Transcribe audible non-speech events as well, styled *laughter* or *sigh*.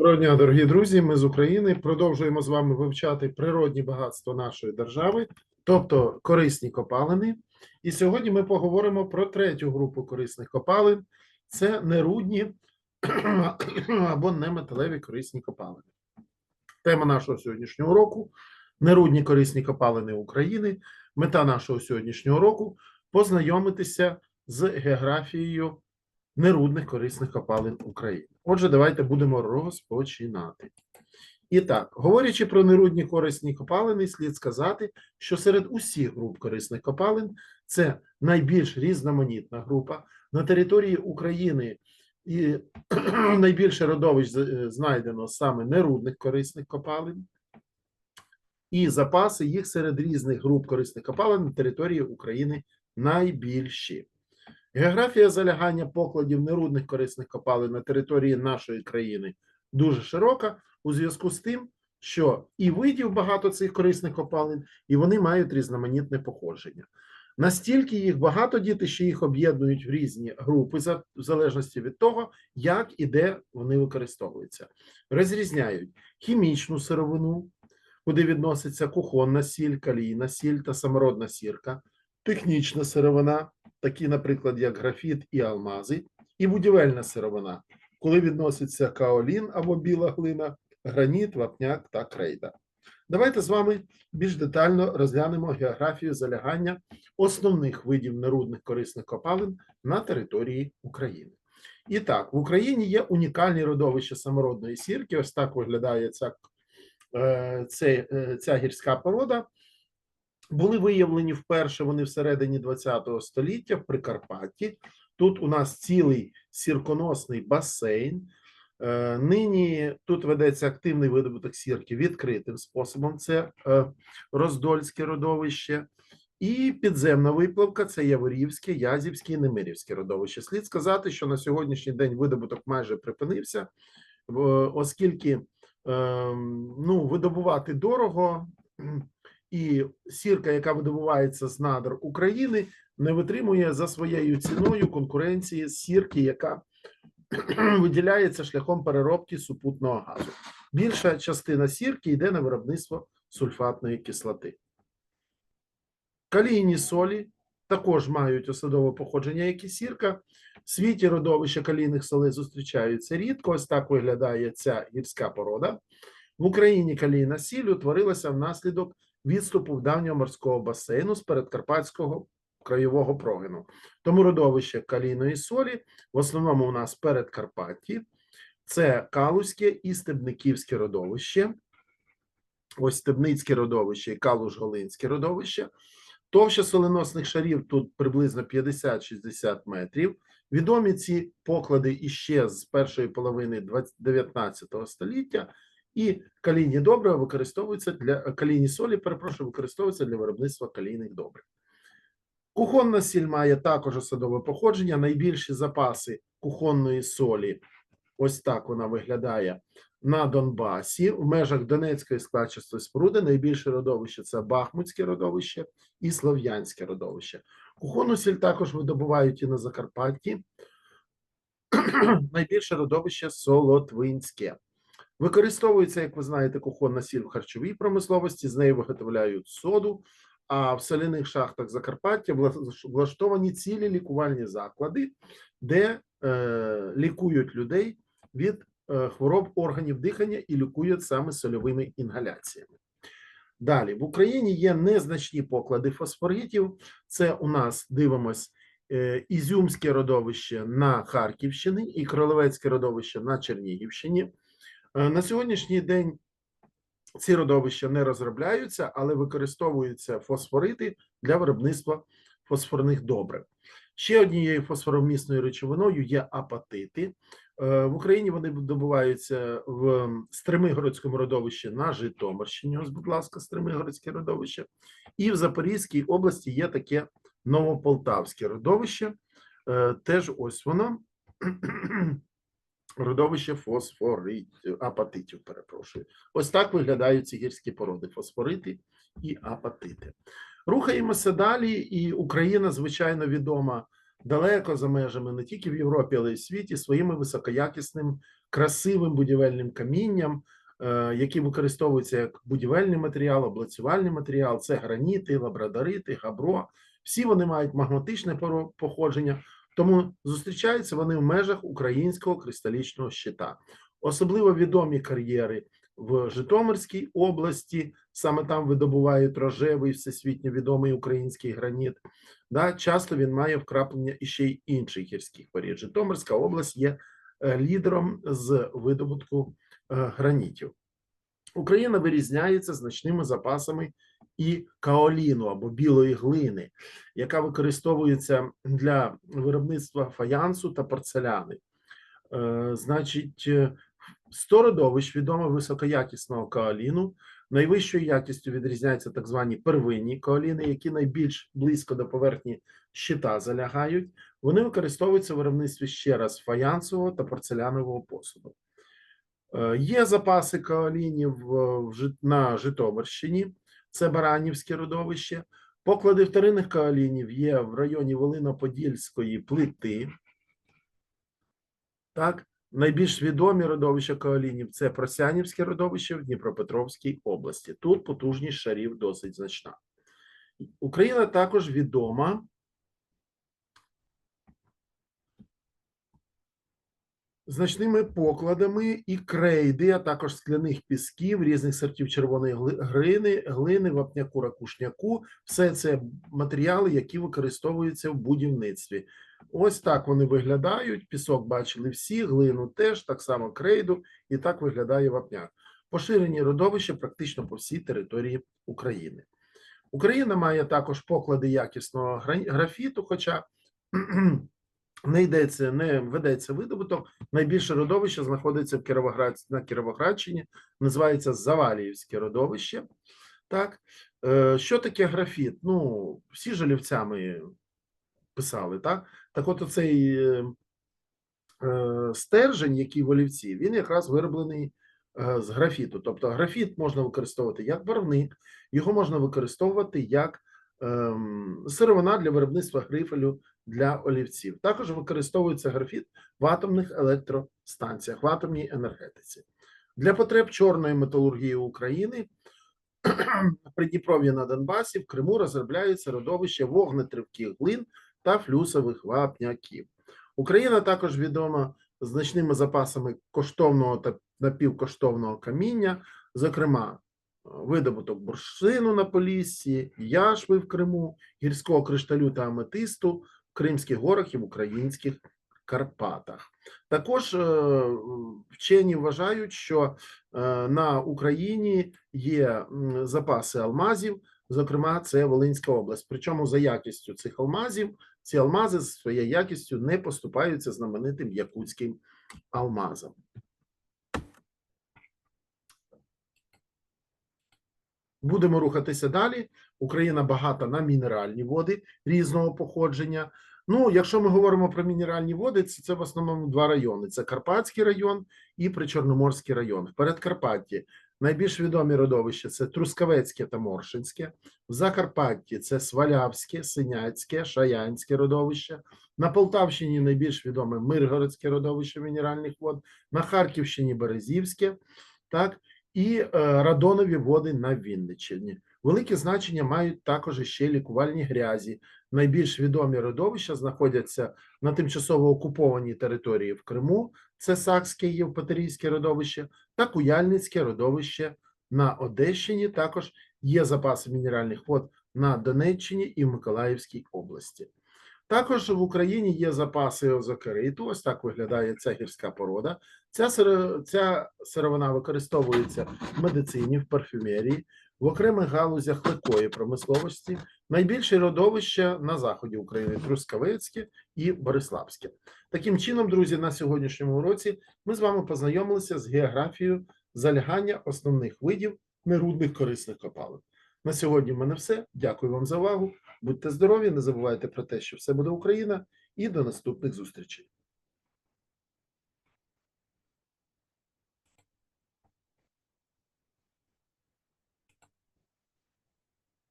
Доброго дня, дорогі друзі. Ми з України продовжуємо з вами вивчати природні багатства нашої держави, тобто корисні копалини. І сьогодні ми поговоримо про третю групу корисних копалин: це нерудні *clears throat* або неметалеві корисні копалини. Тема нашого сьогоднішнього року нерудні корисні копалини України. Мета нашого сьогоднішнього року познайомитися з географією нерудних корисних копалин України. Отже, давайте будемо розпочинати. І так, говорячи про нерудні корисні копалини, слід сказати, що серед усіх груп корисних копалин це найбільш різноманітна група на території України. І *clears throat* найбільше родовищ знайдено саме нерудних корисних копалин, і запаси їх серед різних груп корисних копалин на території України найбільші. Географія залягання покладів нерудних корисних копалин на території нашої країни дуже широка у зв'язку з тим, що і видів багато цих корисних копалин, і вони мають різноманітне походження. Настільки їх багато діти, що їх об'єднують в різні групи, в залежності від того, як і де вони використовуються. Розрізняють хімічну сировину, куди відноситься кухонна сіль, калійна сіль та самородна сірка, технічна сировина, такі, наприклад, як графіт і алмази, і будівельна сировина, коли відноситься каолін або біла глина, граніт, вапняк та крейда. Давайте з вами більш детально розглянемо географію залягання основних видів нерудних корисних копалин на території України. І так, в Україні є унікальні родовища самородної сірки. Ось так виглядає ця, е, це, е, ця гірська порода були виявлені вперше вони всередині ХХ століття в Прикарпатті. Тут у нас цілий сірконосний басейн. Е, Нині тут ведеться активний видобуток сірки відкритим способом. Це е, роздольське родовище. І підземна виплавка це Яворівське, Язівське і Немирівське родовище. Слід сказати, що на сьогоднішній день видобуток майже припинився, оскільки ем, ну, видобувати дорого, і сірка, яка видобувається з надр України, не витримує за своєю ціною конкуренції сірки, яка *clears throat* виділяється шляхом переробки супутного газу. Більша частина сірки йде на виробництво сульфатної кислоти. Калійні солі також мають осадове походження, як і сірка. В світі родовища калійних солей зустрічаються рідко. Ось так виглядає ця гірська порода. В Україні калійна сіль утворилася внаслідок відступу давнього морського басейну з передкарпатського краєвого прогину. Тому родовище калійної солі в основному у нас передкарпатті, це Калузьке і Стебниківське родовище. Ось Стебницьке родовище і Калуш-Голинське родовище. Товща соленосних шарів тут приблизно 50-60 метрів. Відомі ці поклади іще з першої половини 20 19 століття, і калійні добрива використовуються для калійні солі, перепрошую, використовуються для виробництва калійних добрив. Кухонна сіль має також осадове походження. Найбільші запаси кухонної солі, ось так вона виглядає на Донбасі. В межах Донецької складчастої споруди найбільше родовище це Бахмутське родовище і Слов'янське родовище. Кухонну сіль також видобувають і на Закарпатті. *clears throat* Найбільше родовище Солотвинське. Використовується, як ви знаєте, кухонна сіль в харчовій промисловості, з неї виготовляють соду, а в соляних шахтах Закарпаття вла- влаштовані цілі лікувальні заклади, де е, лікують людей від е, хвороб органів дихання і лікують саме сольовими інгаляціями. Далі в Україні є незначні поклади фосфоритів. Це у нас дивимось е, Ізюмське родовище на Харківщині і Кролевецьке родовище на Чернігівщині. Е, На сьогоднішній день ці родовища не розробляються, але використовуються фосфорити для виробництва фосфорних добрив. Ще однією фосфоромісною речовиною є апатити. Е, В Україні вони добуваються в Стримигородському родовищі на Житомирщині. Ось, будь ласка, Стримигородське родовище. І в Запорізькій області є таке Новополтавське родовище. Е, Теж ось воно. Родовище фосфоритів, апатитів, перепрошую. Ось так виглядають ці гірські породи: фосфорити і апатити. Рухаємося далі, і Україна, звичайно, відома далеко за межами не тільки в Європі, але й в світі своїми високоякісним, красивим будівельним камінням, е, які використовуються як будівельний матеріал, облицювальний матеріал. Це граніти, лабрадорити, габро. Всі вони мають магматичне походження, тому зустрічаються вони в межах українського кристалічного щита. Особливо відомі кар'єри в Житомирській області, саме там видобувають рожевий всесвітньо відомий український граніт. Да, часто він має вкраплення і ще й інших гірських порід. Житомирська область є е, лідером з видобутку е, гранітів. Україна вирізняється значними запасами і каоліну або білої глини, яка використовується для виробництва фаянсу та порцеляни. Е, Значить, е, 100 родовищ відомо високоякісного каоліну. Найвищою якістю відрізняються так звані первинні каоліни, які найбільш близько до поверхні щита залягають. Вони використовуються в виробництві ще раз фаянсового та порцелянового посуду. Е, Є запаси каолінів е, на Житомирщині, це Баранівське родовище. Поклади вторинних каолінів є в районі Волино-Подільської плити. Так, найбільш відомі родовища каолінів це Просянівське родовище в Дніпропетровській області. Тут потужність шарів досить значна. Україна також відома значними покладами і крейди, а також скляних пісків, різних сортів червоної гли- глини, глини, вапняку, ракушняку. Все це матеріали, які використовуються в будівництві. Ось так вони виглядають. Пісок бачили всі, глину теж, так само крейду, і так виглядає вапняк. Поширені родовища практично по всій території України. Україна має також поклади якісного графіту, хоча не йдеться, не ведеться видобуток. Найбільше родовище знаходиться в Кіровоград, на Кіровоградщині, називається Заваліївське родовище. Так, Е, що таке графіт? Ну, всі жалівцями писали, так? Так от оцей е, е, стержень, який в олівці, він якраз вироблений з графіту. Тобто графіт можна використовувати як барвник, його можна використовувати як ем, сировина для виробництва грифелю для олівців. Також використовується графіт в атомних електростанціях, в атомній енергетиці. Для потреб чорної металургії України *clears throat* в Придніпров'ї на Донбасі в Криму розробляється родовище вогнетривких глин та флюсових вапняків. Україна також відома значними запасами коштовного та напівкоштовного каміння, зокрема, видобуток бурштину на Поліссі, яшви в Криму, гірського кришталю та аметисту Кримських горах і в українських Карпатах. Також е, вчені вважають, що е, на Україні є запаси алмазів, зокрема, це Волинська область. Причому за якістю цих алмазів ці алмази своєю якістю не поступаються знаменитим якутським алмазам. Будемо рухатися далі. Україна багата на мінеральні води різного походження. Ну, якщо ми говоримо про мінеральні води, це, це в основному два райони: це Карпатський район і Причорноморський район. В Передкарпатті найбільш відомі родовища це Трускавецьке та Моршинське. В Закарпатті це Свалявське, Синяцьке, Шаянське родовище. На Полтавщині найбільш відоме Миргородське родовище мінеральних вод, на Харківщині Березівське, так, і е, радонові води на Вінниччині. Велике значення мають також ще лікувальні грязі. Найбільш відомі родовища знаходяться на тимчасово окупованій території в Криму. Це Сакське і Євпаторійське родовище та Куяльницьке родовище на Одещині. Також є запаси мінеральних вод на Донеччині і в Миколаївській області. Також в Україні є запаси озокериту. Ось так виглядає ця порода. Ця, ця сировина використовується в медицині, в парфюмерії, в окремих галузях легкої промисловості. Найбільше родовище на заході України Трускавецьке і Бориславське. Таким чином, друзі, на сьогоднішньому уроці ми з вами познайомилися з географією залягання основних видів нерудних корисних копалин. На сьогодні в мене все. Дякую вам за увагу. Будьте здорові, не забувайте про те, що все буде Україна, і до наступних зустрічей.